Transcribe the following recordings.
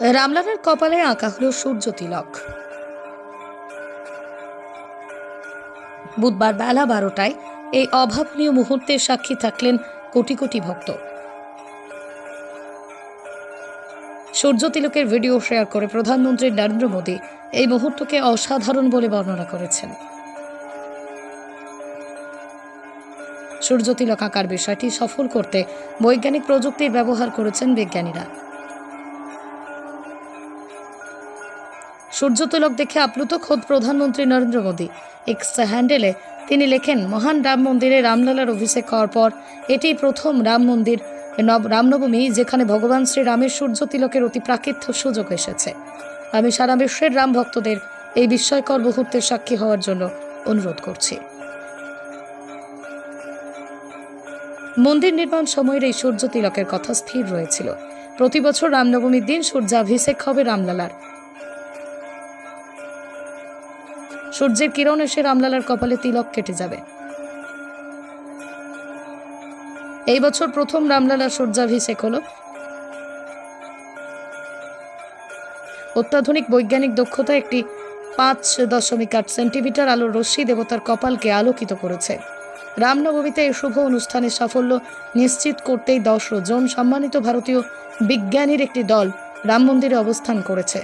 রামলালার কপালে আঁকা হলো সূর্য তিলক। বুধবার বেলা বারোটায় এই অভাবনীয় মুহূর্তের সাক্ষী থাকলেন কোটি কোটি ভক্ত। সূর্য তিলকের ভিডিও শেয়ার করে প্রধানমন্ত্রী নরেন্দ্র মোদী এই মুহূর্তকে অসাধারণ বলে বর্ণনা করেছেন। সূর্য তিলক আঁকার বিষয়টি সফল করতে বৈজ্ঞানিক প্রযুক্তির ব্যবহার করেছেন বিজ্ঞানীরা। সূর্য তিলক দেখে আপ্লুত খোদ প্রধানমন্ত্রী নরেন্দ্র মোদী। এক্স হ্যান্ডেলে তিনি লেখেন, মহান রাম মন্দিরে রামলালার অভিষেক হওয়ার পর এটি প্রথম রাম মন্দির, নব, রামনবমী, যেখানে ভগবান শ্রীরামের সূর্য তিলকের অতি প্রাকৃত্য সুযোগ এসেছে। আমি সারা বিশ্বের রাম ভক্তদের এই বিস্ময়কর মুহূর্তের সাক্ষী হওয়ার জন্য অনুরোধ করছি। মন্দির নির্মাণ সময়ের এই সূর্য তিলকের কথা স্থির রয়েছিল। প্রতি বছর রামনবমীর দিন সূর্যাভিষেক হবে রামলালার। সূর্যের কিরণ এসে রামলালার কপালে তিলক কেটে যাবে। এই বছর প্রথম রামলালার সূর্যাভিষেক হলো। অত্যাধুনিক বৈজ্ঞানিক দক্ষতা একটি পাঁচ দশমিক আট সেন্টিমিটার আলোর রশ্মি দেবতার কপালকে আলোকিত করেছে। রামনবমীতে এই শুভ অনুষ্ঠানের সাফল্য নিশ্চিত করতেই দশ জন সম্মানিত ভারতীয় বিজ্ঞানীর একটি দল রাম মন্দিরে অবস্থান করেছে।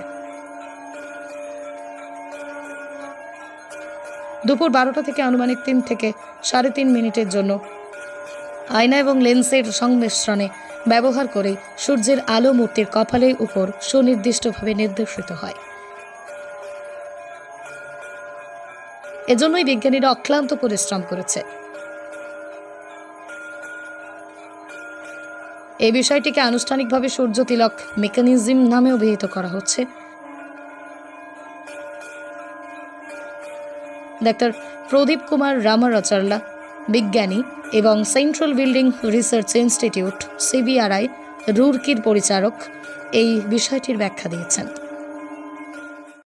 দুপুর বারোটা থেকে আনুমানিক তিন থেকে সাড়ে তিন মিনিটের জন্য। আয়না এবং লেন্সের সংমিশ্রণে ব্যবহার করে সূর্যের আলো মূর্তির কপালের উপর সুনির্দিষ্টভাবে নির্দেশিত হয়। এজন্যই বিজ্ঞানীরা অক্লান্ত পরিশ্রম করেছে। এই বিষয়টিকে আনুষ্ঠানিকভাবে সূর্য তিলক মেকানিজম নামে অভিহিত করা হচ্ছে। ডাক্তার প্রদীপ কুমার রামারাচার্লা বিজ্ঞানী এবং Central Building Research Institute, CBRI, রুরকির পরিচারক এই বিষয়টির ব্যাখ্যা দিয়েছেন।